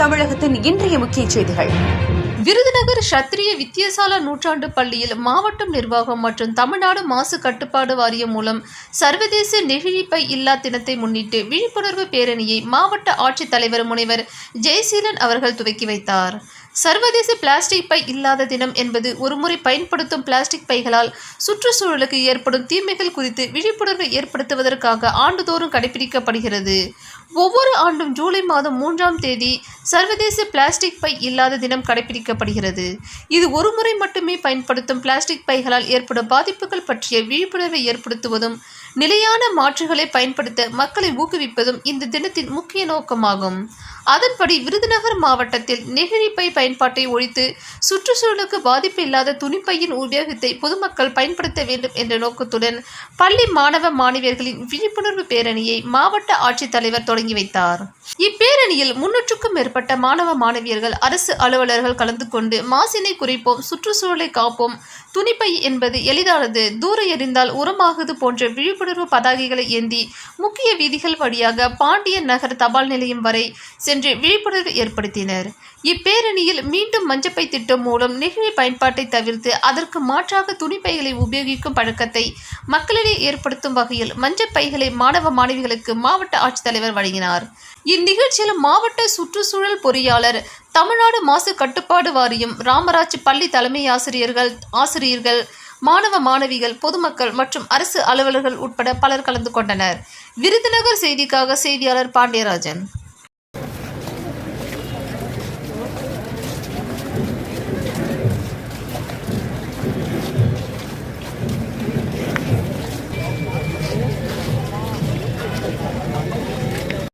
தமிழகத்தின் இன்றைய முக்கிய செய்திகள். விருதுநகர் சத்திரிய வித்தியாசாலா நூற்றாண்டு பள்ளியில் மாவட்டம் நிர்வாகம் மற்றும் தமிழ்நாடு மாசு கட்டுப்பாடு வாரியம் மூலம் சர்வதேச நெகிழிப்பை இல்லா தினத்தை முன்னிட்டு விழிப்புணர்வு பேரணியை மாவட்ட ஆட்சித்தலைவர் முனைவர் ஜெயசீலன் அவர்கள் துவக்கி வைத்தார். சர்வதேச பிளாஸ்டிக் பை இல்லாத தினம் என்பது ஒருமுறை பயன்படுத்தும் பிளாஸ்டிக் பைகளால் சுற்றுச்சூழலுக்கு ஏற்படும் தீமைகள் குறித்து விழிப்புணர்வு ஏற்படுத்துவதற்காக ஆண்டுதோறும் கடைபிடிக்கப்படுகிறது. ஒவ்வொரு ஆண்டும் ஜூலை மாதம் மூன்றாம் தேதி சர்வதேச பிளாஸ்டிக் பை இல்லாத தினம் கடைபிடிக்கப்படுகிறது. இது ஒருமுறை மட்டுமே பயன்படுத்தும் பிளாஸ்டிக் பைகளால் ஏற்படும் பாதிப்புகள் பற்றிய விழிப்புணர்வை ஏற்படுத்துவதும் நிலையான மாற்றுகளை பயன்படுத்த மக்களை ஊக்குவிப்பதும் இந்த தினத்தின் முக்கிய நோக்கமாகும். அதன்படி விருதுநகர் மாவட்டத்தில் நெகிழிப்பை பயன்பாட்டை ஒழித்து சுற்றுச்சூழலுக்கு பாதிப்பு இல்லாத துணிப்பையின் உபயோகத்தை பொதுமக்கள் பயன்படுத்த வேண்டும் என்ற நோக்கத்துடன் பள்ளி மாணவ மாணவியர்களின் விழிப்புணர்வு பேரணியை மாவட்ட ஆட்சித்தலைவர் தொடங்கி வைத்தார். இப்பேரணியில் முன்னூற்றுக்கும் மேற்பட்ட மாணவ மாணவியர்கள் அரசு அலுவலர்கள் கலந்து கொண்டு மாசினை குறைப்போம் சுற்றுச்சூழலை காப்போம் துணிப்பை என்பது எளிதானது தூர எறிந்தால் உரமாகுது போன்ற விழிப்புணர்வு பதாகைகளை ஏந்தி முக்கிய வீதிகள் வழியாக பாண்டியன் நகர் தபால் நிலையம் வரை சென்று விழிப்புணர்வு ஏற்படுத்தினர். இப்பேரணியில் மீண்டும் மஞ்சப்பை திட்டம் மூலம் நெகிழி பயன்பாட்டை தவிர்த்து அதற்கு மாற்றாக துணிப்பைகளை உபயோகிக்கும் பழக்கத்தை மக்களிடையே ஏற்படுத்தும் வகையில் மஞ்சப்பைகளை மாணவ மாணவிகளுக்கு மாவட்ட ஆட்சித்தலைவர் வழங்கினார். இந்நிகழ்ச்சியில் மாவட்ட சுற்றுச்சூழல் பொறியாளர் தமிழ்நாடு மாசு கட்டுப்பாடு வாரியம் ராமராஜ் பள்ளி தலைமை ஆசிரியர்கள் ஆசிரியர்கள் மாணவ மாணவிகள் பொதுமக்கள் மற்றும் அரசு அலுவலர்கள் உட்பட பலர் கலந்து கொண்டனர். விருதுநகர் செய்திக்காக செய்தியாளர் பாண்டியராஜன்.